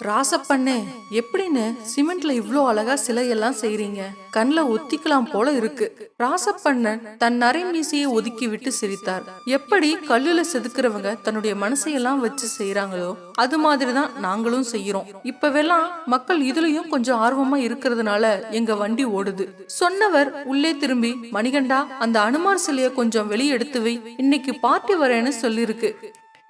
ராசப்பண்ணே எப்படின்னு சிமெண்ட்ல இவ்ளோ அழகா சிலையெல்லாம் செய்றீங்க. கண்ணில் ஒத்திக்கலாம் போல இருக்கு. ராசப்பண்ணன் தன் நரை மீசையை ஒதுக்கி விட்டு சிரித்தார். எப்படி கல்லுல செதுக்கிறவங்க தன்னுடைய மனசையெல்லாம் வச்சு செய்யறாங்களோ அது மாதிரி தான் நாங்களும் செய்யறோம் இப்பவெல்லாம் மக்கள் இதுலயும் கொஞ்சம் ஆர்வமா இருக்கிறதுனால எங்க வண்டி ஓடுது. சொன்னவர் உள்ளே திரும்பி மணிகண்டா அந்த அனுமார் சிலையை கொஞ்சம் வெளியே எடுத்து வை. இன்னைக்கு பார்ட்டி வரேன்னு சொல்லியிருக்கு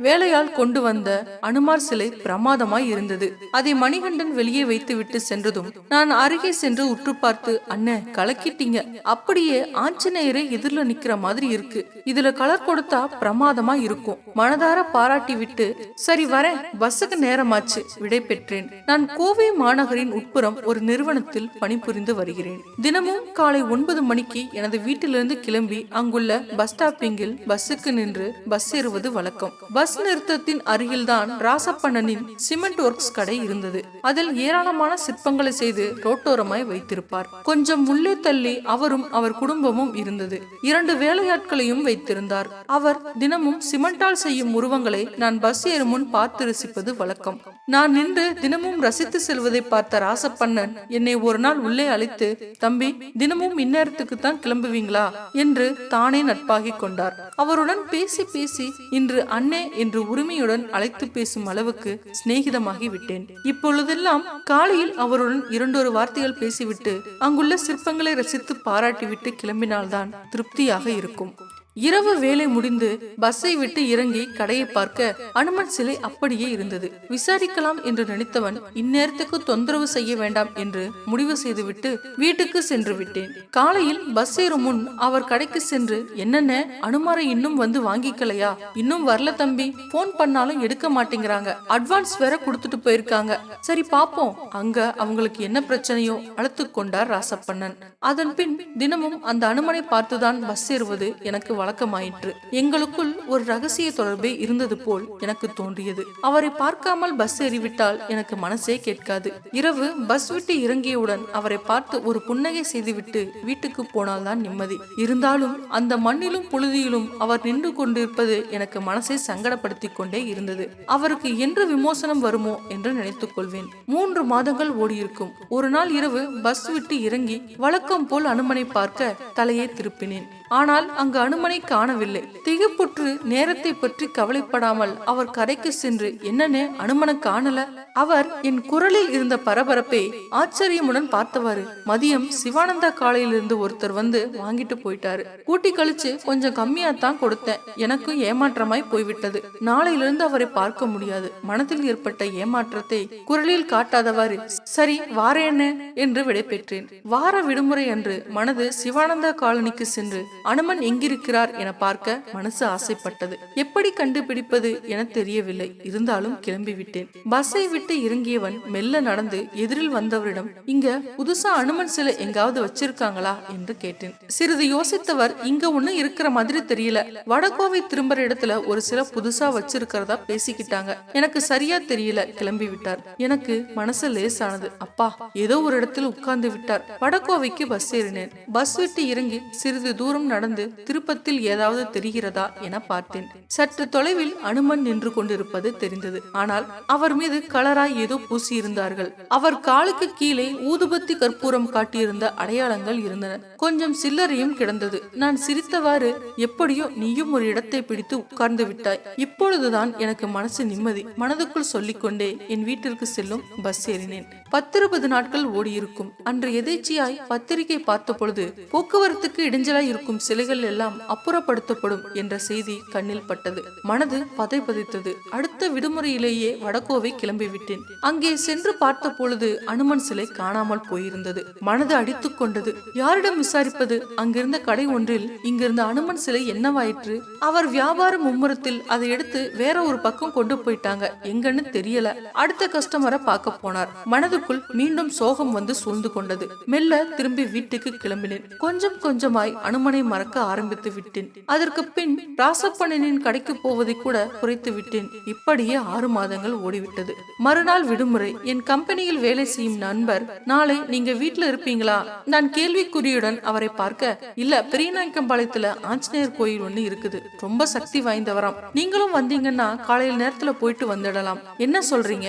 வேலையால் கொண்டு வந்த அனுமார் சிலை பிரமாதமாய் இருந்தது. அதை மணிகண்டன் வெளியே வைத்துவிட்டு சென்றதும் நான் அருகே சென்று உற்று பார்த்து அண்ணன் கலக்கிட்டீங்க. அப்படியே ஆஞ்சநேயரே எதிரில் நிக்கிற மாதிரி இருக்கு. இதுல கலர் கொடுத்தா பிரமாதமா இருக்கும். மனதார பாராட்டி விட்டு சரி வரேன். பஸ்ஸுக்கு நேரமாச்சு. விடை பெற்றேன். நான் கோவை மாநகரின் உட்புறம் ஒரு நிறுவனத்தில் பணிபுரிந்து வருகிறேன். தினமும் காலை ஒன்பது மணிக்கு எனது வீட்டிலிருந்து கிளம்பி அங்குள்ள பஸ் ஸ்டாப்பிங்கில் பஸ்ஸுக்கு நின்று பஸ் ஏறுவது வழக்கம். பஸ் நிறுத்தத்தின் அருகில்தான் ராசப்பண்ணனின் சிமெண்ட் ஒர்க்ஸ் கடை இருந்தது. அதில் ஏராளமான சிற்பங்களை செய்து ரோட்டோரமாய் வைத்திருப்பார். கொஞ்சம் உள்ளே தள்ளி அவரும் அவர் குடும்பமும் இருந்தது. இரண்டு வேலையாட்களையும் வைத்திருந்தார். அவர் தினமும் சிமெண்டால் செய்யும் உருவங்களை நான் பஸ் ஏறும் முன் பார்த்து ரசிப்பது வழக்கம். நான் நின்று தினமும் ரசித்து செல்வதை பார்த்த ராசப்பண்ணன் என்னை ஒரு நாள் உள்ளே அழைத்து தம்பி தினமும் இந்நேரத்துக்கு தான் கிளம்புவீங்களா? என்று தானே நட்பாகிக் கொண்டார். அவருடன் பேசி பேசி இன்று அண்ணே என்று உரிமையுடன் அழைத்து பேசும் அளவுக்கு சிநேகிதமாகி விட்டேன் இப்பொழுதெல்லாம் காலையில் அவருடன் இரண்டொரு வார்த்தைகள் பேசிவிட்டு அங்குள்ள சிற்பங்களை ரசித்து பாராட்டிவிட்டு கிளம்பினால்தான் திருப்தியாக இருக்கும். இரவு வேலை முடிந்து பஸ்ஸை விட்டு இறங்கி கடையை பார்க்க அனுமன் சிலை அப்படியே இருந்தது. விசாரிக்கலாம் என்று நினைத்தவன் இந்நேரத்துக்கு தொந்தரவு செய்ய வேண்டாம் என்று முடிவு செய்துவிட்டு வீட்டுக்கு சென்று விட்டேன். காலையில் பஸ் ஏறும் முன் அவர் கடைக்கு சென்று என்னென்ன? அனுமாரை இன்னும் வந்து வாங்கிக்கலையா? இன்னும் வரல தம்பி. போன் பண்ணாலும் எடுக்க மாட்டேங்கிறாங்க. அட்வான்ஸ் வேற கொடுத்துட்டு போயிருக்காங்க. சரி பாப்போம். அங்க அவங்களுக்கு என்ன பிரச்சனையோ? அழுத்து கொண்டார் ராசப்பண்ணன். அதன் பின் தினமும் அந்த அனுமனை பார்த்துதான் பஸ் ஏறுவது எனக்கு வழக்கமாயிற்று. எங்களுக்குள் ஒரு ரகசிய தொடர்பே இருந்தது போல் எனக்கு தோன்றியது. அவரை பார்க்காமல் பஸ் ஏறிவிட்டால் எனக்கு மனசே கேட்காது. இரவு பஸ் விட்டு இறங்கியவுடன் அவரை பார்த்து ஒரு புன்னகை செய்துவிட்டு வீட்டுக்கு போனால்தான் நிம்மதி. இருந்தாலும் அந்த மண்ணிலும் புழுதியிலும் அவர் நின்று கொண்டிருப்பது எனக்கு மனசை சங்கடப்படுத்திக் கொண்டே இருந்தது. அவருக்கு என்று விமோசனம் வருமோ என்று நினைத்துக் கொள்வேன். மூன்று மாதங்கள் ஓடியிருக்கும். ஒரு நாள் இரவு பஸ் விட்டு இறங்கி வழக்கம் போல் அனுமனை பார்க்க தலையை திருப்பினேன். ஆனால் அங்கு அனுமனை காணவில்லை. திகைப்புற்று நேரத்தை பற்றி கவலைப்படாமல் அவர் கரைக்கு சென்று என்னன்னு அனுமனை காணல? அவர் என் குரலில் இருந்த பரபரப்பை ஆச்சரியமுடன் பார்த்தவாறு மதியம் சிவானந்தா காலையிலிருந்து ஒருத்தர் வந்து வாங்கிட்டு போயிட்டாரு. கூட்டி கழிச்சு கொஞ்சம் கம்மியா தான் கொடுத்தேன். எனக்கும் ஏமாற்றமாய் போய்விட்டது. நாளையிலிருந்து அவரை பார்க்க முடியாது. மனதில் ஏற்பட்ட ஏமாற்றத்தை குரலில் காட்டாதவாறு சரி வாரேன்னு என்று விடைபெற்றேன். வார விடுமுறை அன்று மனது சிவானந்தா காலனிக்கு சென்று அனுமன் எங்கிருக்கிறார் என பார்க்க மனசு ஆசைப்பட்டது. எப்படி கண்டுபிடிப்பது என தெரியவில்லை. இருந்தாலும் கிளம்பிவிட்டேன். பஸ்ஸை விட்டு இறங்கியவன் மெல்ல நடந்து எதிரில் வந்தவரிடம் இங்க புதுசா அனுமன் சிலை எங்காவது வச்சிருக்காங்களா? என்று கேட்டேன். சிறிது யோசித்தவர் இங்க ஒண்ணு இருக்கிற மாதிரி தெரியல. வடகோவை திரும்புற இடத்துல ஒரு சில புதுசா வச்சிருக்கிறதா பேசிக்கிட்டாங்க. எனக்கு சரியா தெரியல கிளம்பி விட்டார் எனக்கு மனசு லேசானது. அப்பா ஏதோ ஒரு இடத்துல உட்கார்ந்து விட்டார். வடகோவைக்கு பஸ் ஏறினேன். பஸ் விட்டு இறங்கி சிறிது தூரம் நடந்து திருப்பத்தில் ஏதாவது தெரிகிறதா என பார்த்தேன். சற்று தொலைவில் அனுமன் நின்று கொண்டிருப்பது தெரிந்தது. ஆனால் அவர் மீது கலர் கலராய் ஏதோ பூசியிருந்தார்கள். அவர் காலுக்கு கீழே ஊதுபத்தி கற்பூரம் காட்டியிருந்த அடையாளங்கள் இருந்தன. கொஞ்சம் சில்லறையும் கிடந்தது. நான் சிரித்தவாறு எப்படியோ நீயும் ஒரு இடத்தை பிடித்து உட்கார்ந்து விட்டாய். இப்பொழுதுதான் எனக்கு மனசு நிம்மதி. மனதுக்குள் சொல்லிக்கொண்டே என் வீட்டிற்கு செல்லும். பஸ் ஏறினேன். பத்திருபது நாட்கள் ஓடியிருக்கும். அன்று எதேச்சியாய் பத்திரிகை பார்த்த பொழுது போக்குவரத்துக்கு இடைஞ்சலாய் இருக்கும் சிலைகள் எல்லாம் அப்புறப்படுத்தப்படும் என்ற செய்தி கண்ணில் பட்டது. மனது பதை பதைத்தது அடுத்த விடுமுறையிலேயே வடகோவை கிளம்பிவிட்டேன் அங்கே சென்று பார்த்த பொழுது அனுமன் சிலை காணாமல் போயிருந்தது. மனது அடித்துக் கொண்டது. யாரிடம் விசாரிப்பது? அங்கிருந்த கடை ஒன்றில் இங்கிருந்த அனுமன் சிலை என்னவாயிற்று? அவர் வியாபார மும்முரத்தில் அதை எடுத்து வேற ஒரு பக்கம் கொண்டு போயிட்டாங்க. எங்கன்னு தெரியல. அடுத்த கஸ்டமரை பார்க்க போனார். மனதுக்குள் மீண்டும் சோகம் வந்து சூழ்ந்து கொண்டது. மெல்ல திரும்பி வீட்டுக்கு கிளம்பினேன். கொஞ்சம் கொஞ்சமாய் அனுமனை மறக்க ஆரம்பித்து விட்டேன். அதற்கு பின் ராசப்பண்ணனின் கடைக்கு போவதை கூட குறைத்து விட்டேன். இப்படியே ஆறு மாதங்கள் ஓடிவிட்டது. மறுநாள் விடுமுறை. என் கம்பெனியில் வேலை செய்யும் நண்பர் நாளை நீங்க வீட்டுல இருப்பீங்களா? நான் கேள்விக்குறியுடன் அவரை பார்க்க இல்ல பெரியநாயக்கம்பாளையத்துல ஆஞ்சநேயர் கோயில் ஒண்ணு இருக்குது. ரொம்ப சக்தி வாய்ந்தவராம். நீங்களும் வந்தீங்கன்னா காலையில் நேரத்துல போயிட்டு வந்துடலாம். என்ன சொல்றீங்க?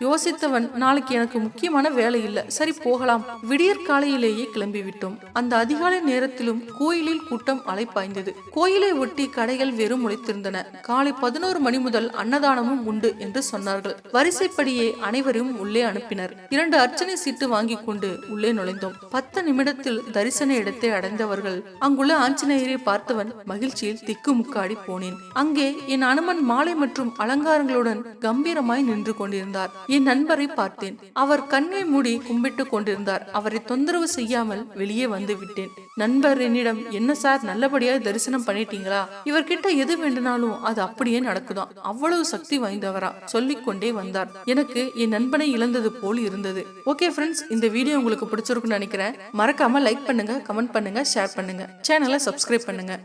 யோசித்தவன் நாளைக்கு எனக்கு முக்கியமான வேலை இல்லை. சரி போகலாம். விடியற் காலையிலேயே கிளம்பி விட்டோம் அந்த அதிகாலை நேரத்திலும் கோயிலில் கூட்டம் அலைப்பாய்ந்தது. கோயிலை ஒட்டி கடைகள் வெறும் முளைத்திருந்தன காலை பதினோரு மணி முதல் அன்னதானமும் உண்டு என்று சொன்னார்கள். வரிசைப்படியே அனைவரையும் உள்ளே அனுப்பினர். இரண்டு அர்ச்சனை சீட்டு வாங்கி கொண்டு உள்ளே நுழைந்தோம். பத்து நிமிடத்தில் தரிசன இடத்தை அடைந்தவர்கள் அங்குள்ள ஆஞ்சநேயரை பார்த்தவன் மகிழ்ச்சியில் திக்குமுக்காடி போனேன். அங்கே என் அனுமன் மாலை மற்றும் அலங்காரங்களுடன் கம்பீரமாய் நின்று கொண்டிருந்தார். என் நண்பரை பார்த்தேன். அவர் கண்ணை மூடி கும்பிட்டு கொண்டிருந்தார். அவரை தொந்தரவு செய்யாமல் வெளியே வந்து விட்டேன். நண்பர் என்னிடம் என்ன சார் நல்லபடியா தரிசனம் பண்ணிட்டீங்களா? இவர்கிட்ட எது வேண்டுனாலும் அது அப்படியே நடக்குதாம் அவ்வளவு சக்தி வாய்ந்தவரா? சொல்லிக் கொண்டே வந்தார். எனக்கு என் நண்பனை இழந்தது போல் இருந்தது. ஓகே ஃப்ரெண்ட்ஸ் இந்த வீடியோ உங்களுக்கு பிடிச்சிருக்குன்னு நினைக்கிறேன். மறக்காம லைக் பண்ணுங்க கமெண்ட் பண்ணுங்க ஷேர் பண்ணுங்க. சேனலை சப்ஸ்கிரைப் பண்ணுங்க.